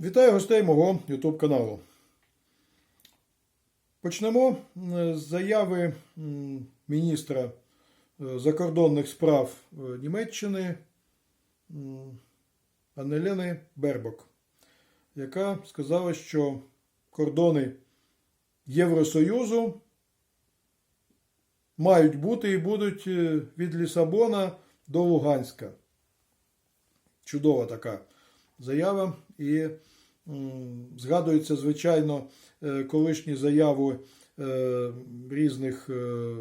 Вітаю гостей мого YouTube каналу. Почнемо е, з заяви міністра е, закордонних справ е, Німеччини Аннелени Бербок, яка сказала, що кордони Євросоюзу мають бути і будуть від Лісабона до Луганська. Чудова така заява. І згадується, звичайно, е, колишні заяви е, різних е,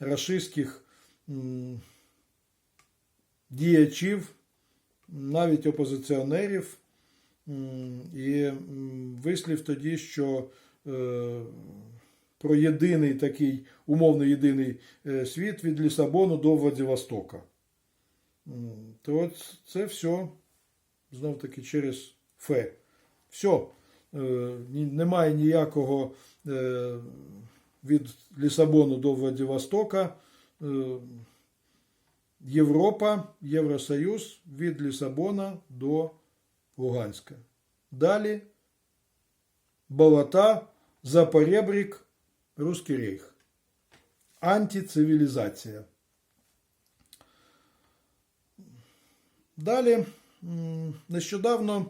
рашистських діячів, навіть опозиціонерів. І вислів тоді, що про єдиний такий умовно єдиний світ від Лісабону до Владивостока. То от це все знов таки через фе. Все. Немає ніякого е, від Лісабону до Владивостока. Е, Європа, Євросоюз від Лісабона до Луганська. Далі болота, Запоребрік, Руський рейх. Антицивілізація. Далі, нещодавно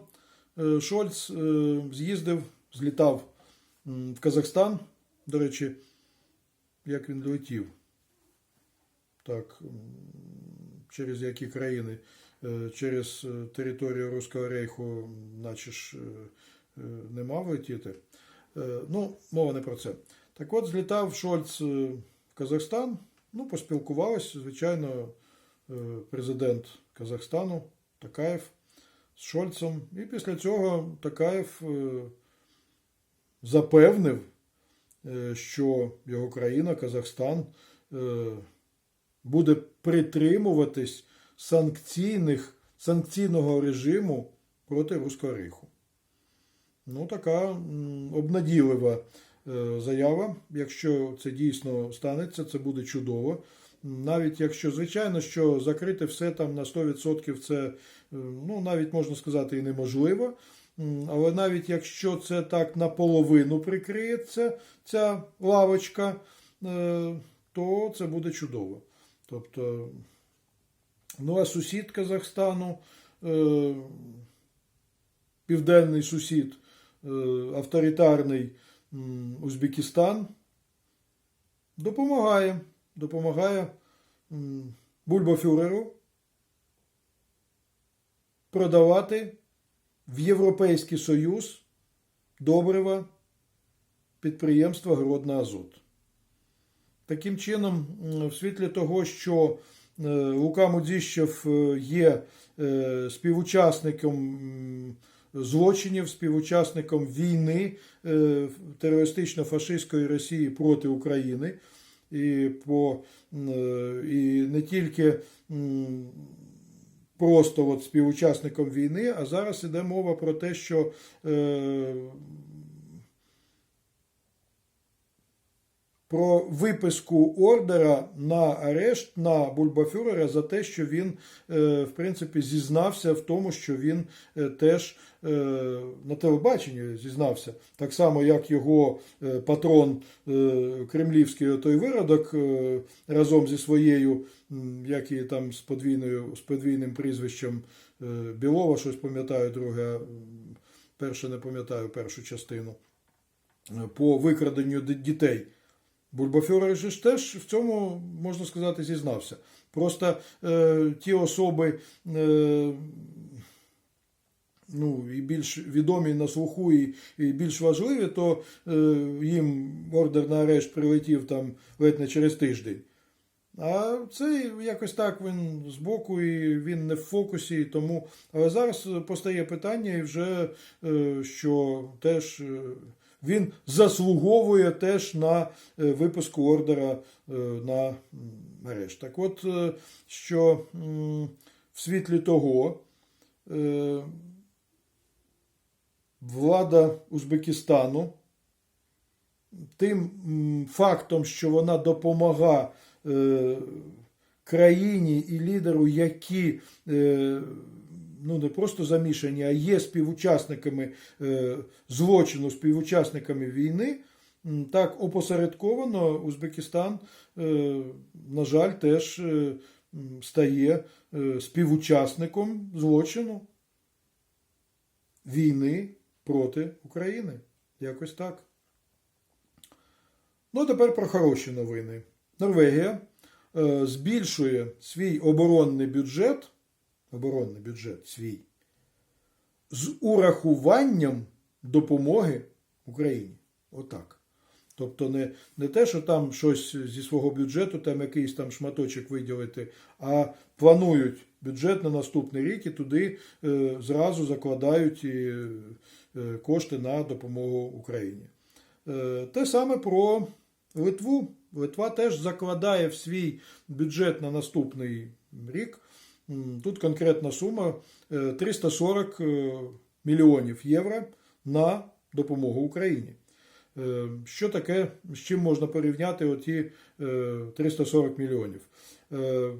е, Шольц е, з'їздив, злітав в Казахстан. До речі, як він летів? Так, через які країни? Е, Через територію Руського рейху, наче ж не мав летіти. Ну, мова не про це. Так от, злітав Шольц в Казахстан, ну, поспілкувалися, звичайно, президент Казахстану Такаєв з Шольцем. І після цього Такаєв е, запевнив, е, що його країна, Казахстан, е, буде притримуватись санкційних, санкційного режиму проти Руського Рейху. Ну, така обнадійлива заява. Якщо це дійсно станеться, це буде чудово. Навіть якщо, звичайно, що закрити все там на 100% це, е, ну, навіть можна сказати, і неможливо. Але навіть якщо це так наполовину прикриється, ця лавочка, е, то це буде чудово. Тобто, ну а сусід Казахстану, е, південний сусід, авторитарний Узбекистан, допомагає, допомагає бульбофюреру продавати в Європейський Союз добрива підприємства Гродна Азот. Таким чином, в світлі того, що е, Лука Мудзіщев е, є е, співучасником злочинів, співучасником війни терористично-фашистської Росії проти України. І, по, е, і не тільки просто от співучасником війни, а зараз іде мова про те, що про виписку ордера на арешт на Бульбафюрера за те, що він, е, в принципі, зізнався в тому, що він е, теж е, на телебаченні зізнався. Так само, як його патрон кремлівський той виродок разом зі своєю, як і там з подвійною з подвійним прізвищем Білова, щось пам'ятаю, друге, перше не пам'ятаю першу частину. По викраденню дітей. Бульбафюрер же теж в цьому, можна сказати, зізнався. Просто е, ті особи, е, ну, і більш відомі на слуху, і, і більш важливі, то е, їм ордер на арешт прилетів там ледь не через тиждень. А цей якось так він збоку, і він не в фокусі, тому. Але зараз постає питання, і вже е, що теж е, він заслуговує теж на е, випуску ордера е, на м, арешт. Так от, е, що в світлі того влада Узбекистану тим фактом, що вона допомагає країні і лідеру, які ну не просто замішані, а є співучасниками е, злочину, співучасниками війни. Так, опосередковано Узбекистан, е, на жаль, теж е, стає співучасником злочину війни проти України. Якось так. Ну, тепер про хороші новини. Норвегія збільшує свій оборонний бюджет, оборонний бюджет свій, з урахуванням допомоги Україні. Отак. Тобто не, не те, що там щось зі свого бюджету, там якийсь там шматочок виділити, а планують бюджет на наступний рік і туди е, зразу закладають і, е, кошти на допомогу Україні. Е, те саме про Литву. Литва теж закладає в свій бюджет на наступний рік. Тут конкретна сума е, 340 е, мільйонів євро на допомогу Україні. Е, Що таке, з чим можна порівняти оті е, 340 мільйонів? Е,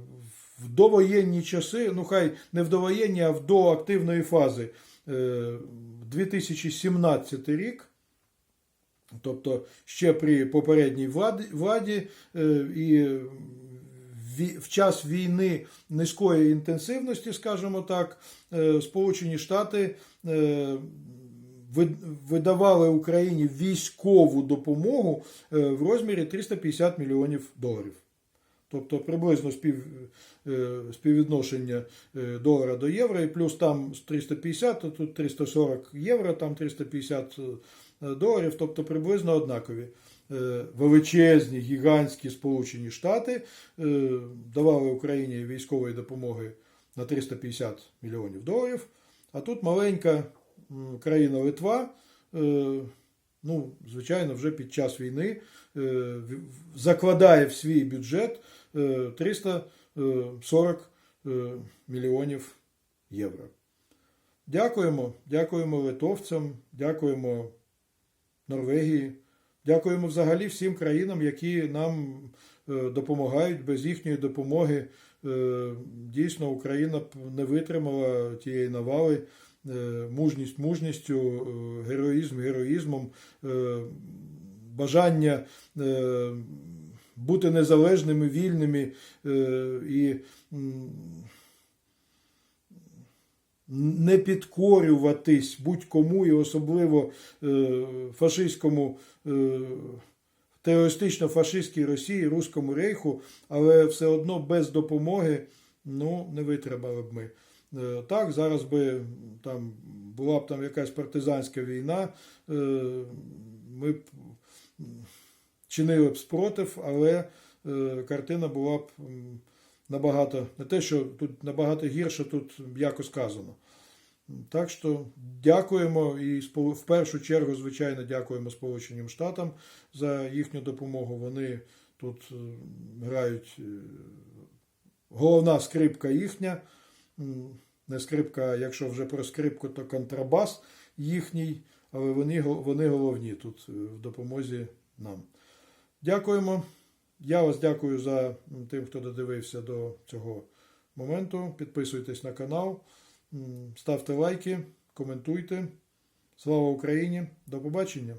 В довоєнні часи, ну хай не в довоєнні, а в доактивної фази, е, 2017 рік, тобто ще при попередній владі, е, і в час війни низької інтенсивності, скажімо так, е, Сполучені Штати е, видавали Україні військову допомогу е, в розмірі 350 мільйонів доларів. Тобто приблизно спів, співвідношення долара до євро, і плюс там 350, а тут 340 євро, там 350 е, доларів, тобто приблизно однакові. Е, Величезні, гігантські Сполучені Штати е, давали Україні військової допомоги на 350 мільйонів доларів, а тут маленька країна Литва, е, ну, звичайно, вже під час війни закладає в свій бюджет е, 340 е, мільйонів євро. Дякуємо, дякуємо литовцям, дякуємо Норвегії, дякуємо взагалі всім країнам, які нам е, допомагають. Без їхньої допомоги е, дійсно Україна б не витримала тієї навали. Е, Мужність мужністю, героїзм героїзмом, бажання бути незалежними, вільними і не підкорюватись будь-кому і особливо е, фашистському е, терористично-фашистській Росії, Руському рейху, але все одно без допомоги ну, не витримали б ми. Е, Так, зараз би там була б там якась партизанська війна, ми б чинили б спротив, але картина була б набагато не те, що тут набагато гірше, тут м'яко сказано. Так що дякуємо і в першу чергу, звичайно, дякуємо Сполученим Штатам за їхню допомогу. Вони тут е, грають е, головна скрипка їхня. Не скрипка, якщо вже про скрипку, то контрабас їхній, але вони, вони головні тут е, в допомозі нам. Дякуємо. Я вас дякую за тим, хто додивився до цього моменту. Підписуйтесь на канал, ставте лайки, коментуйте. Слава Україні! До побачення!